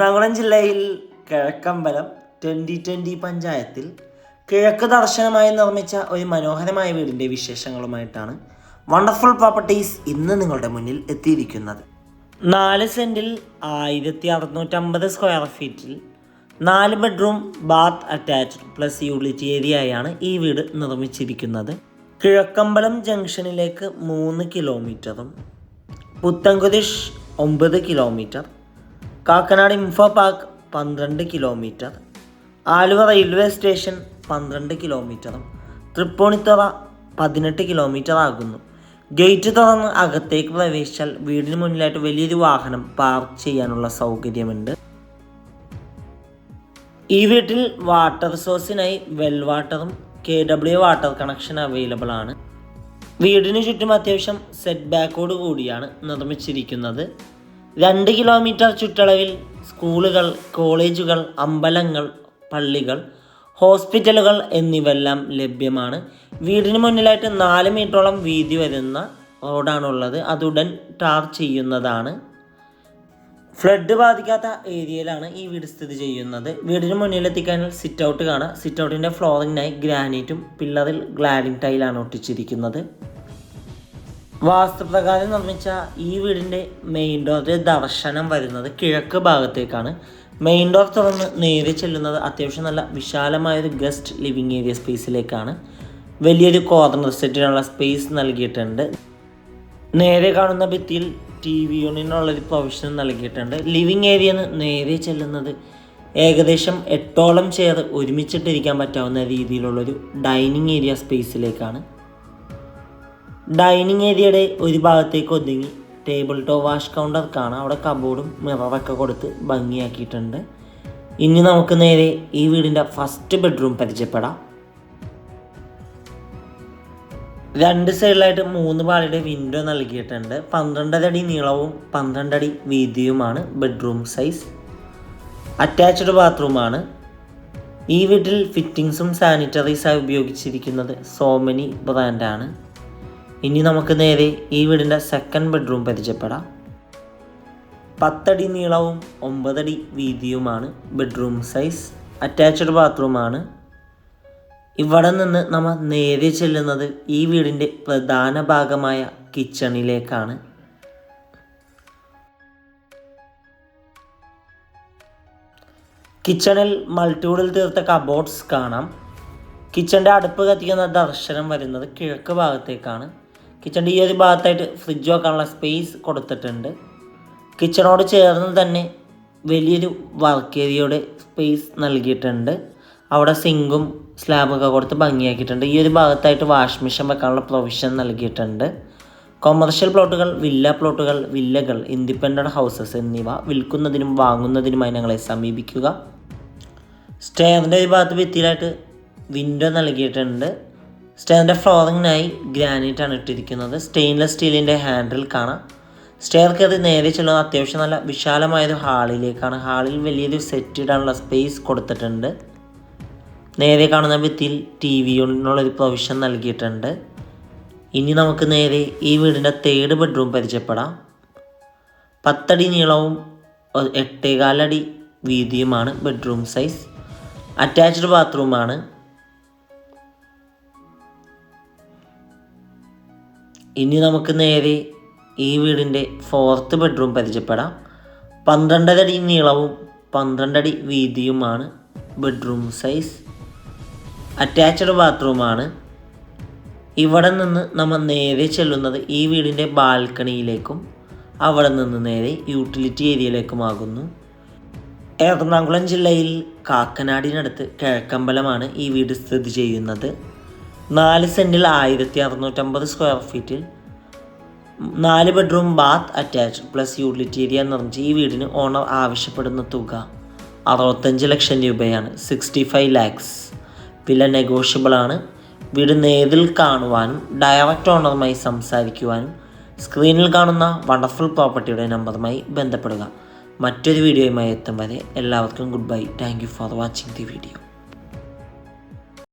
എറണാകുളം ജില്ലയിൽ Kizhakkambalam twenty twenty പഞ്ചായത്തിൽ കിഴക്ക് ദർശനമായി നിർമ്മിച്ച ഒരു മനോഹരമായ വീടിന്റെ വിശേഷങ്ങളുമായിട്ടാണ് വണ്ടർഫുൾ പ്രോപ്പർട്ടീസ് ഇന്ന് നിങ്ങളുടെ മുന്നിൽ എത്തിയിരിക്കുന്നത്. നാല് സെന്റിൽ ആയിരത്തി അറുന്നൂറ്റമ്പത് സ്ക്വയർ ഫീറ്റിൽ നാല് bedroom bath attached plus utility ഏരിയയാണ് ഈ വീട് നിർമ്മിച്ചിരിക്കുന്നത്. കിഴക്കമ്പലം ജംഗ്ഷനിലേക്ക് മൂന്ന് കിലോമീറ്ററും പുത്തൻകുതിഷ് ഒമ്പത് കിലോമീറ്റർ കാക്കനാട് ഇൻഫോ പാർക്ക് പന്ത്രണ്ട് കിലോമീറ്റർ. ആലുവ റെയിൽവേ സ്റ്റേഷൻ പന്ത്രണ്ട് കിലോമീറ്ററും തൃപ്പൂണിത്തുറ പതിനെട്ട് കിലോമീറ്റർ ആകുന്നു. ഗേറ്റ് തുറന്ന് അകത്തേക്ക് പ്രവേശിച്ചാൽ വീടിന് മുന്നിലായിട്ട് വലിയൊരു വാഹനം പാർക്ക് ചെയ്യാനുള്ള സൗകര്യമുണ്ട്. ഈ വീട്ടിൽ വാട്ടർ സോഴ്സിനായി വെൽ വാട്ടറും K W water connection available ആണ്. വീടിന് ചുറ്റും അത്യാവശ്യം സെറ്റ് ബാക്കോട് കൂടിയാണ് നിർമ്മിച്ചിരിക്കുന്നത്. രണ്ട് കിലോമീറ്റർ ചുറ്റളവിൽ സ്കൂളുകൾ കോളേജുകൾ അമ്പലങ്ങൾ പള്ളികൾ ഹോസ്പിറ്റലുകൾ എന്നിവയെല്ലാം ലഭ്യമാണ്. വീടിന് മുന്നിലായിട്ട് നാല് മീറ്ററോളം വീതി വരുന്ന റോഡാണുള്ളത്. അതുടൻ ടാർ ചെയ്യുന്നതാണ്. ഫ്ലഡ് ബാധിക്കാത്ത ഏരിയയിലാണ് ഈ വീട് സ്ഥിതി ചെയ്യുന്നത്. വീടിന് മുന്നിലെത്തിക്കാനുള്ള സിറ്റ് ഔട്ട് കാണാം സിറ്റ് ഔട്ടിന്റെ ഫ്ലോറിങ്ങിനായി ഗ്രാനൈറ്റും പില്ലറിൽ ഗ്ലാഡിംഗ് ടൈലാണ് ഒട്ടിച്ചിരിക്കുന്നത്. വാസ്തുപ്രകാരം നിർമ്മിച്ച ഈ വീടിന്റെ മെയിൻ ഡോറിന്റെ ദർശനം വരുന്നത് കിഴക്ക് ഭാഗത്തേക്കാണ്. മെയിൻ ഡോർ തുറന്ന് നേരെ ചെല്ലുന്നത് അത്യാവശ്യം നല്ല വിശാലമായൊരു ഗസ്റ്റ് ലിവിങ് ഏരിയ സ്പേസിലേക്കാണ് വലിയൊരു കോർണർ സെറ്റിനുള്ള സ്പേസ് നൽകിയിട്ടുണ്ട്. നേരെ കാണുന്ന ഭിത്തിയിൽ ടി വി യൂണിനുള്ളൊരു പ്രൊവിഷൻ നൽകിയിട്ടുണ്ട്. ലിവിങ് ഏരിയ നേരെ ചെല്ലുന്നത് ഏകദേശം എട്ടോളം ചെയർ ഒരുമിച്ചിട്ടിരിക്കാൻ പറ്റാവുന്ന രീതിയിലുള്ളൊരു ഡൈനിങ് ഏരിയ സ്പേസിലേക്കാണ് ഡൈനിങ് ഏരിയയുടെ ഒരു ഭാഗത്തേക്ക് ഒതുങ്ങി. ടേബിൾ ടോ വാഷ് കൗണ്ടർ കാണാം. അവിടെ കബോർഡും മിററൊക്കെ കൊടുത്ത് ഭംഗിയാക്കിയിട്ടുണ്ട്. ഇനി നമുക്ക് നേരെ ഈ വീടിന്റെ ഫസ്റ്റ് ബെഡ്റൂം പരിചയപ്പെടാം. രണ്ട് സൈഡിലായിട്ട് മൂന്ന് പാളിയുടെ വിൻഡോ നൽകിയിട്ടുണ്ട്. പന്ത്രണ്ടര അടി നീളവും പന്ത്രണ്ട് അടി വീതിയുമാണ് ബെഡ്റൂം സൈസ് അറ്റാച്ച്ഡ് ബാത്റൂമാണ് ഈ വീട്ടിൽ ഫിറ്റിങ്സും സാനിറ്ററീസായി ഉപയോഗിച്ചിരിക്കുന്നത് സോമനി ബ്രാൻഡാണ് ഇനി നമുക്ക് നേരെ ഈ വീടിന്റെ സെക്കൻഡ് ബെഡ്റൂം പരിചയപ്പെടാം. പത്തടി നീളവും ഒമ്പതടി വീതിയുമാണ് ബെഡ്റൂം സൈസ് അറ്റാച്ച്ഡ് ബാത്റൂമാണ് ഇവിടെ നിന്ന് നമ്മൾ നേരെ ചെല്ലുന്നത് ഈ വീടിന്റെ പ്രധാന ഭാഗമായ കിച്ചണിലേക്കാണ് കിച്ചണിൽ മൾട്ടിവുഡിൽ തീർത്ത കബോർഡ്സ് കാണാം. കിച്ചന്റെ അടുപ്പ് കത്തിക്കുന്ന ദർശനം വരുന്നത് കിഴക്ക് ഭാഗത്തേക്കാണ്. കിച്ചന്റെ ഈ ഒരു ഭാഗത്തായിട്ട് ഫ്രിഡ്ജ് വെക്കാനുള്ള സ്പേസ് കൊടുത്തിട്ടുണ്ട്. കിച്ചണോട് ചേർന്ന് തന്നെ വലിയൊരു വർക്ക് ഏരിയയുടെ സ്പേസ് നൽകിയിട്ടുണ്ട്. അവിടെ സിങ്കും സ്ലാബൊക്കെ കൊടുത്ത് ഭംഗിയാക്കിയിട്ടുണ്ട്. ഈ ഒരു ഭാഗത്തായിട്ട് വാഷ് മെഷീൻ വെക്കാനുള്ള പ്രൊവിഷൻ നൽകിയിട്ടുണ്ട്. കൊമേർഷ്യൽ പ്ലോട്ടുകൾ വില്ല പ്ലോട്ടുകൾ വില്ലകൾ ഇൻഡിപെൻഡന്റ് ഹൗസസ് എന്നിവ വിൽക്കുന്നതിനും വാങ്ങുന്നതിനുമായി ഞങ്ങളെ സമീപിക്കുക. സ്റ്റെയറിന്റെ ഒരു ഭാഗത്ത് ഭിത്തിയിലായിട്ട് വിൻഡോ നൽകിയിട്ടുണ്ട്. സ്റ്റെയറിന്റെ ഫ്ലോറിങ്ങിനായി ആണ് ഇട്ടിരിക്കുന്നത്. സ്റ്റെയിൻലെസ് സ്റ്റീലിന്റെ ഹാൻഡിൽ കാണാം. സ്റ്റെയർ കയറി നേരെ ചെല്ലുന്ന അത്യാവശ്യം നല്ല വിശാലമായൊരു ഹാളിലേക്കാണ് ഹാളിൽ വലിയൊരു സെറ്റ് ഇടാനുള്ള സ്പേസ് കൊടുത്തിട്ടുണ്ട്. നേരെ കാണുന്ന ഭിത്തിയിൽ ടി വി യൂണിറ്റിനുള്ളൊരു പ്രൊവിഷൻ നൽകിയിട്ടുണ്ട്. ഇനി നമുക്ക് നേരെ ഈ വീടിന്റെ തേർഡ് ബെഡ്റൂം പരിചയപ്പെടാം. പത്തടി നീളവും എട്ടേകാലടി വീതിയുമാണ് ബെഡ്റൂം സൈസ് അറ്റാച്ച്ഡ് ബാത്റൂമാണ് ഇനി നമുക്ക് നേരെ ഈ വീടിന്റെ ഫോർത്ത് ബെഡ്റൂം പരിചയപ്പെടാം. പന്ത്രണ്ടരടി നീളവും പന്ത്രണ്ടടി വീതിയുമാണ് ബെഡ്റൂം സൈസ് അറ്റാച്ച്ഡ് ബാത്റൂമാണ് ഇവിടെ നിന്ന് നമ്മൾ നേരെ ചെല്ലുന്നത് ഈ വീടിന്റെ ബാൽക്കണിയിലേക്കും അവിടെ നിന്ന് നേരെ യൂട്ടിലിറ്റി ഏരിയയിലേക്കുമാകുന്നു എറണാകുളം ജില്ലയിൽ കാക്കനാടിനടുത്ത് കിഴക്കമ്പലമാണ് ഈ വീട് സ്ഥിതി ചെയ്യുന്നത്. നാല് സെന്റിൽ ആയിരത്തി അറുന്നൂറ്റമ്പത് സ്ക്വയർ ഫീറ്റിൽ നാല് bedroom bath attach plus utility area ഈ വീടിന് ഓണർ ആവശ്യപ്പെടുന്ന തുക അറുപത്തഞ്ച് ലക്ഷം രൂപയാണ് സിക്സ്റ്റി ഫൈവ് ലാക്സ് വില നെഗോഷ്യബിൾ ആണ്. വീട് നേരിൽ കാണുവാനും ഡയറക്റ്റ് ഓണറുമായി സംസാരിക്കുവാനും സ്ക്രീനിൽ കാണുന്ന വണ്ടർഫുൾ പ്രോപ്പർട്ടിയുടെ നമ്പറുമായി ബന്ധപ്പെടുക. മറ്റൊരു വീഡിയോയുമായി എത്തും വരെ എല്ലാവർക്കും goodbye thank for watching the video